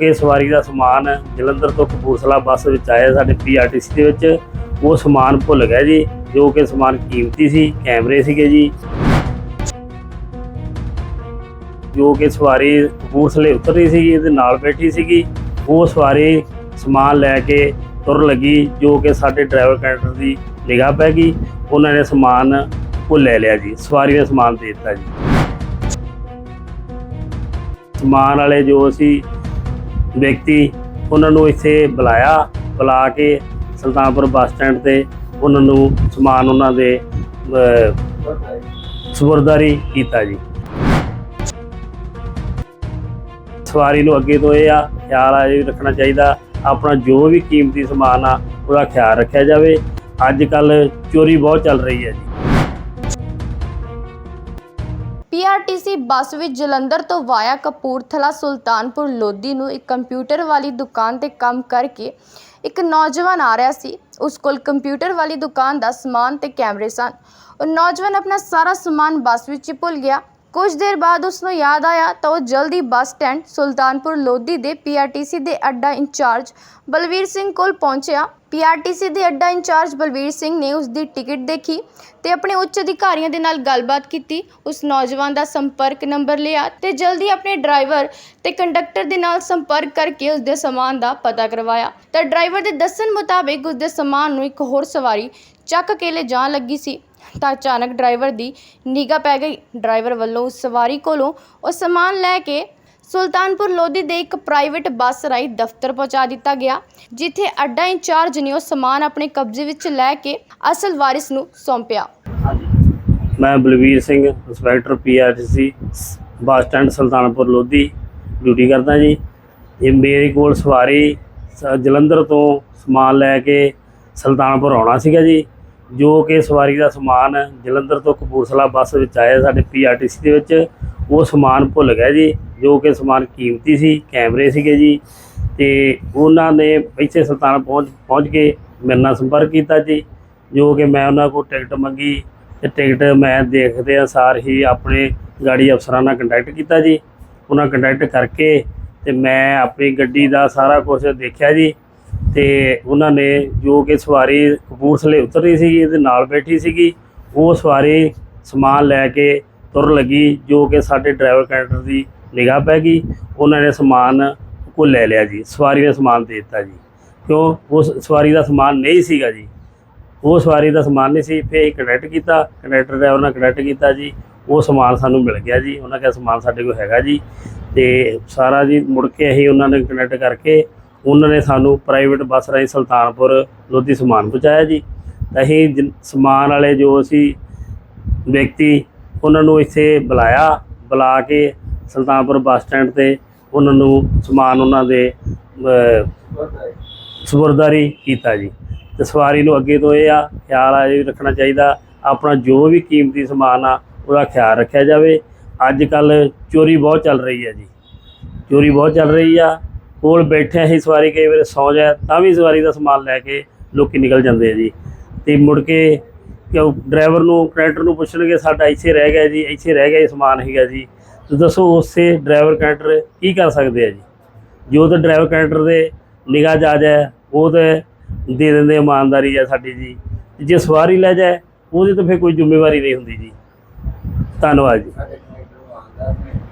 ਕਿ ਸਵਾਰੀ ਦਾ ਸਮਾਨ ਜਲੰਧਰ ਤੋਂ ਕਪੂਰਥਲਾ ਬੱਸ ਵਿੱਚ ਆਇਆ ਸਾਡੇ ਪੀਆਰਟੀਸੀ ਦੇ ਵਿੱਚ। ਉਹ ਸਮਾਨ ਭੁੱਲ ਗਿਆ ਜੀ, ਜੋ ਕਿ ਸਮਾਨ ਕੀਮਤੀ ਸੀ, ਕੈਮਰੇ ਸੀਗੇ ਜੀ। ਜੋ ਕਿ ਸਵਾਰੀ ਕਪੂਰਥਲੇ ਉਤਰ ਰਹੀ ਸੀਗੀ ਇਹਦੇ ਨਾਲ ਬੈਠੀ ਸੀਗੀ। ਉਹ ਸਵਾਰੀ ਸਮਾਨ ਲੈ ਕੇ ਤੁਰ ਲੱਗੀ, ਜੋ ਕਿ ਸਾਡੇ ਡਰਾਈਵਰ ਕੈਂਟਰ ਦੀ ਨਿਗਾਹ ਪੈ ਗਈ। ਉਹਨਾਂ ਨੇ ਸਮਾਨ ਉਹ ਲੈ ਲਿਆ ਜੀ, ਸਵਾਰੀ ਨੇ ਸਮਾਨ ਦੇ ਦਿੱਤਾ ਜੀ। ਸਮਾਨ ਵਾਲੇ ਜੋ ਸੀ ਵਿਅਕਤੀ ਉਹਨਾਂ ਨੂੰ ਇੱਥੇ ਬੁਲਾਇਆ, ਬੁਲਾ ਕੇ ਸੁਲਤਾਨਪੁਰ ਬੱਸ ਸਟੈਂਡ ਤੇ ਉਹਨਾਂ ਨੂੰ ਸਮਾਨ ਉਹਨਾਂ ਦੇ ਸਬਰਦਾਰੀ ਕੀਤਾ ਜੀ। ਸਵਾਰੀ ਨੂੰ ਅੱਗੇ ਤੋਂ ਇਹ ਆ, ਖਿਆਲ ਆ ਜੀ ਰੱਖਣਾ ਚਾਹੀਦਾ, ਆਪਣਾ ਜੋ ਵੀ ਕੀਮਤੀ ਸਮਾਨ ਆ, ਉਹਦਾ ਖਿਆਲ ਰੱਖਿਆ ਜਾਵੇ। ਅੱਜ ਕੱਲ ਚੋਰੀ ਬਹੁਤ ਚੱਲ ਰਹੀ ਹੈ ਜੀ। ਪੀਆਰਟੀਸੀ ਬੱਸ ਵਿੱਚ ਜਲੰਧਰ ਤੋਂ ਵਾਇਆ ਕਪੂਰਥਲਾ ਸੁਲਤਾਨਪੁਰ ਲੋਧੀ ਨੂੰ ਇੱਕ ਕੰਪਿਊਟਰ ਵਾਲੀ ਦੁਕਾਨ ਤੇ ਕੰਮ ਕਰਕੇ ਇੱਕ ਨੌਜਵਾਨ ਆ ਰਿਹਾ ਸੀ। ਉਸ ਕੋਲ ਕੰਪਿਊਟਰ ਵਾਲੀ ਦੁਕਾਨ ਦਾ ਸਮਾਨ ਤੇ ਕੈਮਰੇ ਸਨ। ਉਹ ਨੌਜਵਾਨ ਆਪਣਾ ਸਾਰਾ ਸਮਾਨ ਬੱਸ ਵਿੱਚ ਹੀ ਭੁੱਲ ਗਿਆ। ਕੁਝ ਦੇਰ ਬਾਅਦ ਉਸ ਨੂੰ ਯਾਦ ਆਇਆ ਤਾਂ ਉਹ ਜਲਦੀ ਬੱਸ ਸਟੈਂਡ ਸੁਲਤਾਨਪੁਰ ਲੋਧੀ ਦੇ ਪੀਆਰਟੀਸੀ ਦੇ ਅੱਡਾ ਇੰਚਾਰਜ ਬਲਵੀਰ ਸਿੰਘ ਕੋਲ ਪਹੁੰਚਿਆ। ਪੀਆਰਟੀਸੀ ਦੇ ਅੱਡਾ ਇੰਚਾਰਜ ਬਲਵੀਰ ਸਿੰਘ ਨੇ ਉਸ ਦੀ ਟਿਕਟ ਦੇਖੀ ਤੇ ਆਪਣੇ ਉੱਚ ਅਧਿਕਾਰੀਆਂ ਦੇ ਨਾਲ ਗੱਲਬਾਤ ਕੀਤੀ। ਉਸ ਨੌਜਵਾਨ ਦਾ ਸੰਪਰਕ ਨੰਬਰ ਲਿਆ ਤੇ ਜਲਦੀ ਆਪਣੇ ਡਰਾਈਵਰ ਤੇ ਕੰਡਕਟਰ ਦੇ ਨਾਲ ਸੰਪਰਕ ਕਰਕੇ ਉਸ ਦੇ ਸਮਾਨ ਦਾ ਪਤਾ ਕਰਵਾਇਆ। ਤਾਂ ਡਰਾਈਵਰ ਦੇ ਦੱਸਣ ਮੁਤਾਬਿਕ ਉਸ ਦੇ ਸਮਾਨ ਨੂੰ ਇੱਕ ਹੋਰ ਸਵਾਰੀ ਚੱਕ ਕੇ ਲੈ ਜਾਣ ਲੱਗੀ ਸੀ। ਤਾਂ ਅਚਾਨਕ ਡਰਾਈਵਰ ਦੀ ਨਿਗਾਹ ਪੈ ਗਈ। ਡਰਾਈਵਰ ਵੱਲੋਂ ਸਵਾਰੀ ਕੋਲੋਂ ਉਹ ਸਮਾਨ ਲੈ ਕੇ ਸੁਲਤਾਨਪੁਰ ਲੋਧੀ ਦੇ ਇੱਕ ਪ੍ਰਾਈਵੇਟ ਬੱਸ ਰਾਹੀਂ ਦਫ਼ਤਰ ਪਹੁੰਚਾ ਦਿੱਤਾ ਗਿਆ, ਜਿੱਥੇ ਅੱਡਾ ਇੰਚਾਰਜ ਨੇ ਉਹ ਸਮਾਨ ਆਪਣੇ ਕਬਜ਼ੇ ਵਿੱਚ ਲੈ ਕੇ ਅਸਲ ਵਾਰਿਸ ਨੂੰ ਸੌਂਪਿਆ। ਮੈਂ Balvir Singh, inspector PRTC, bus stand Sultanpur Lodhi duty ਕਰਦਾ ਜੀ। ਇਹ ਮੇਰੇ ਕੋਲ ਸਵਾਰੀ ਸ- ਜਲੰਧਰ ਤੋਂ ਸਮਾਨ ਲੈ ਕੇ ਸੁਲਤਾਨਪੁਰ ਆਉਣਾ ਸੀਗਾ ਜੀ। ਜੋ ਕਿ ਸਵਾਰੀ ਦਾ ਸਮਾਨ ਜਲੰਧਰ ਤੋਂ ਕਪੂਰਥਲਾ ਬੱਸ ਵਿੱਚ ਆਇਆ ਸਾਡੇ ਪੀਆਰਟੀਸੀ ਦੇ ਵਿੱਚ, ਉਹ ਸਮਾਨ ਭੁੱਲ ਗਿਆ ਜੀ, ਜੋ ਕਿ ਸਮਾਨ ਕੀਮਤੀ ਸੀ, ਕੈਮਰੇ ਸੀਗੇ ਜੀ, ਤੇ ਉਹਨਾਂ ਨੇ ਇੱਥੇ ਸੁਲਤਾਨ ਪਹੁੰਚ ਪਹੁੰਚ ਕੇ ਮੇਰੇ ਨਾਲ ਸੰਪਰਕ ਕੀਤਾ ਜੀ, ਜੋ ਕਿ ਮੈਂ ਉਹਨਾਂ ਕੋਲ ਟਿਕਟ ਮੰਗੀ, ਤੇ ਟਿਕਟ ਮੈਂ ਦੇਖਦੇ ਆ ਸਾਰ ਹੀ ਆਪਣੇ ਗਾੜੀ ਅਫਸਰਾਂ ਨਾਲ ਕੰਟੈਕਟ ਕੀਤਾ ਜੀ, ਉਹਨਾਂ ਕੰਟੈਕਟ ਕਰਕੇ ਤੇ ਮੈਂ ਆਪਣੀ ਗੱਡੀ ਦਾ ਸਾਰਾ ਕੁਝ ਦੇਖਿਆ ਜੀ ਤੇ ਉਹਨਾਂ ਨੇ ਜੋ ਕਿ ਸਵਾਰੀ ਕਪੂਰਥਲੇ ਉਤਰ ਰਹੀ ਸੀਗੀ, ਇਹਦੇ ਨਾਲ ਬੈਠੀ ਸੀਗੀ, ਉਹ ਸਵਾਰੀ ਸਮਾਨ ਲੈ ਕੇ ਤੁਰ ਲੱਗੀ, ਜੋ ਕਿ ਸਾਡੇ ਡਰਾਈਵਰ ਕੈਂਟਰ ਦੀ ਨਿਗਾਹ ਪੈ ਗਈ, ਉਹਨਾਂ ਨੇ ਸਮਾਨ ਕੋ ਲੈ ਲਿਆ ਜੀ, ਸਵਾਰੀ ਨੇ ਸਮਾਨ ਦੇ ਦਿੱਤਾ ਜੀ। ਕਿਉਂ? ਉਸ ਸਵਾਰੀ ਦਾ ਸਮਾਨ ਨਹੀਂ ਸੀਗਾ ਜੀ। ਉਹ ਸਵਾਰੀ ਦਾ ਸਮਾਨ ਨਹੀਂ ਸੀ, ਫਿਰ ਕਨੈਕਟ ਕੀਤਾ ਕੰਡਕਟਰ ਡਰਾਈਵਰ ਨਾਲ ਕਨੈਕਟ ਕੀਤਾ ਜੀ, ਉਹ ਸਮਾਨ ਸਾਨੂੰ ਮਿਲ ਗਿਆ ਜੀ, ਉਹਨਾਂ ਕਿਹਾ ਸਮਾਨ ਸਾਡੇ ਕੋਲ ਹੈਗਾ ਜੀ, ਤੇ ਸਾਰਾ ਜੀ ਮੁੜ ਕੇ ਅਸੀਂ ਉਹਨਾਂ ਨੇ ਕਨੈਕਟ ਕਰਕੇ ਉਹਨਾਂ ਨੇ ਸਾਨੂੰ ਪ੍ਰਾਈਵੇਟ ਬੱਸ ਰਾਹੀਂ ਸੁਲਤਾਨਪੁਰ ਲੋਧੀ ਸਮਾਨ ਪਹੁੰਚਾਇਆ ਜੀ। ਅਸੀਂ ਜਿਨ- ਸਮਾਨ ਵਾਲੇ ਜੋ ਅਸੀਂ ਵਿਅਕਤੀ ਉਹਨਾਂ ਨੂੰ ਇੱਥੇ ਬੁਲਾਇਆ, ਬੁਲਾ ਕੇ ਸੁਲਤਾਨਪੁਰ ਬੱਸ ਸਟੈਂਡ ਤੇ ਉਹਨਾਂ ਨੂੰ ਸਮਾਨ ਉਹਨਾਂ ਦੇ ਸਬਰਦਾਰੀ ਕੀਤਾ ਜੀ। ਤੇ ਸਵਾਰੀ ਨੂੰ ਅੱਗੇ ਤੋਂ ਇਹ ਆ, ਖਿਆਲ ਆ ਜੀ ਰੱਖਣਾ ਚਾਹੀਦਾ, ਆਪਣਾ ਜੋ ਵੀ ਕੀਮਤੀ ਸਮਾਨ ਆ, ਉਹਦਾ ਖਿਆਲ ਰੱਖਿਆ ਜਾਵੇ। ਅੱਜ ਕੱਲ ਚੋਰੀ ਬਹੁਤ ਚੱਲ ਰਹੀ ਹੈ ਜੀ। ਚੋਰੀ ਬਹੁਤ ਚੱਲ ਰਹੀ ਆ ਕੋਲ ਬੈਠੇ ਹੀ ਸਵਾਰੀ ਕਈ ਵਾਰ ਸੌ ਜਾਏ, ਤਾਂ ਵੀ ਸਵਾਰੀ ਦਾ ਸਮਾਨ ਲੈ ਕੇ ਲੋਕੀ ਨਿਕਲ ਜਾਂਦੇ ਆ ਜੀ। ਤੇ ਮੁੜ ਕੇ ਕਿਉਂ ਡਰਾਈਵਰ ਨੂੰ ਕਨੈਕਟਰ ਨੂੰ ਪੁੱਛਣਗੇ, ਸਾਡਾ ਇੱਥੇ ਰਹਿ ਗਿਆ ਜੀ, ਇੱਥੇ ਰਹਿ ਗਿਆ ਇਹ ਸਮਾਨ ਹੈਗਾ ਜੀ। ਤੇ ਦੱਸੋ ਉਸੇ ਡਰਾਈਵਰ ਕਨੈਕਟਰ ਕੀ ਕਰ ਸਕਦੇ ਆ ਜੀ? ਜੋ ਤਾਂ ਡਰਾਈਵਰ ਕਨੈਕਟਰ ਦੇ ਨਿਗਾਹ 'ਚ ਆ ਜਾਏ, ਉਹ ਤੇ ਦੇ ਦਿੰਦੇ ਇਮਾਨਦਾਰੀ ਆ ਸਾਡੀ ਜੀ। ਤੇ ਜੇ ਸਵਾਰੀ ਲੈ ਜਾਏ, ਉਹਦੀ ਤਾਂ ਫਿਰ ਕੋਈ ਜ਼ਿੰਮੇਵਾਰੀ ਨਹੀਂ ਹੁੰਦੀ ਜੀ। ਧੰਨਵਾਦ ਜੀ।